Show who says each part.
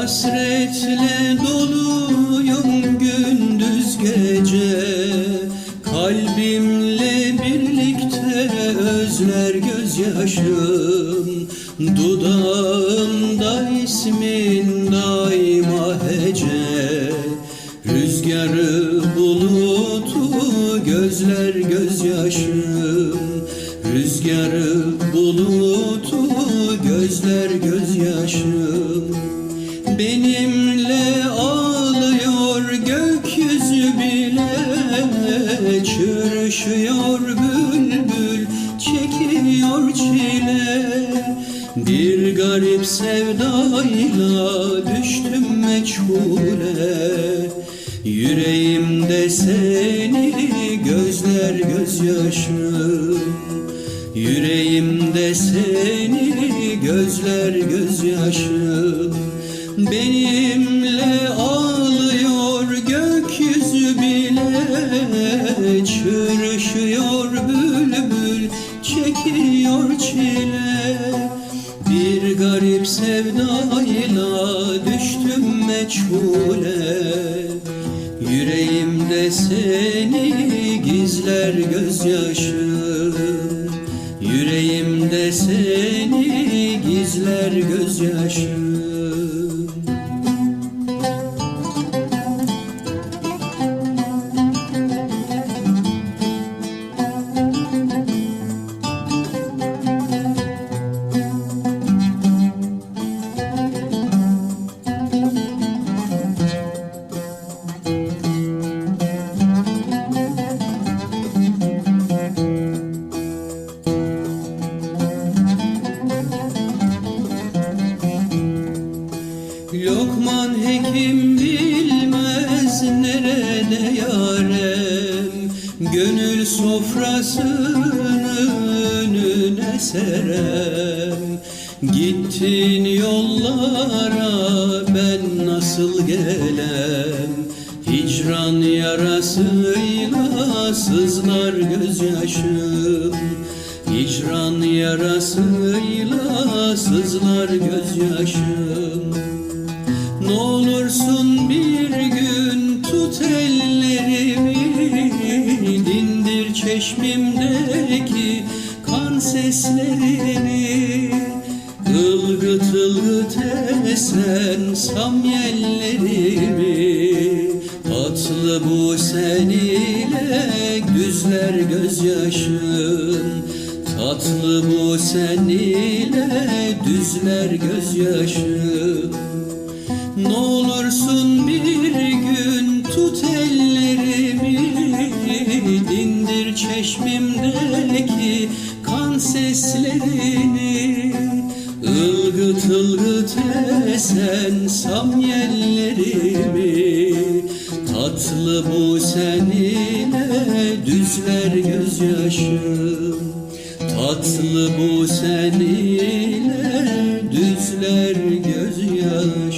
Speaker 1: Hasretle doluyum gündüz gece. Kalbimle birlikte özler gözyaşım. Dudağımda ismin daima hece. Rüzgarı bulutu gözler gözyaşım. Rüzgarı bulutu gözler gözyaşım Benimle ağlıyor gökyüzü bile Çırışıyor bülbül çekiyor çile. Bir garip sevdayla düştüm meçhule. Yüreğimde seni gözler gözyaşım Yüreğimde seni gözler gözyaşım Benimle ağlıyor gökyüzü bile Çırışıyor bülbül çekiyor çile. Bir garip sevdayla düştüm meçhule. Yüreğimde seni gizler gözyaşım Yüreğimde seni gizler gözyaşım sofrasının önüne serem. Gittin yollara ben nasıl gelem? Hicran yarasıyla sızlar gözyaşım. Hicran yarasıyla sızlar gözyaşım. Ne çeşmimdeki kan seslerini Ilgıt ılgıt esen samyellerimi Tatlı bu sen ile düzler gözyaşım Tatlı bu sen ile düzler gözyaşım Ne olursun bir gün seslerini Ilgıt ılgıt esen samyellerimi Tatlı bu sen ile düzler gözyaşım. Tatlı bu sen ile düzler gözyaşım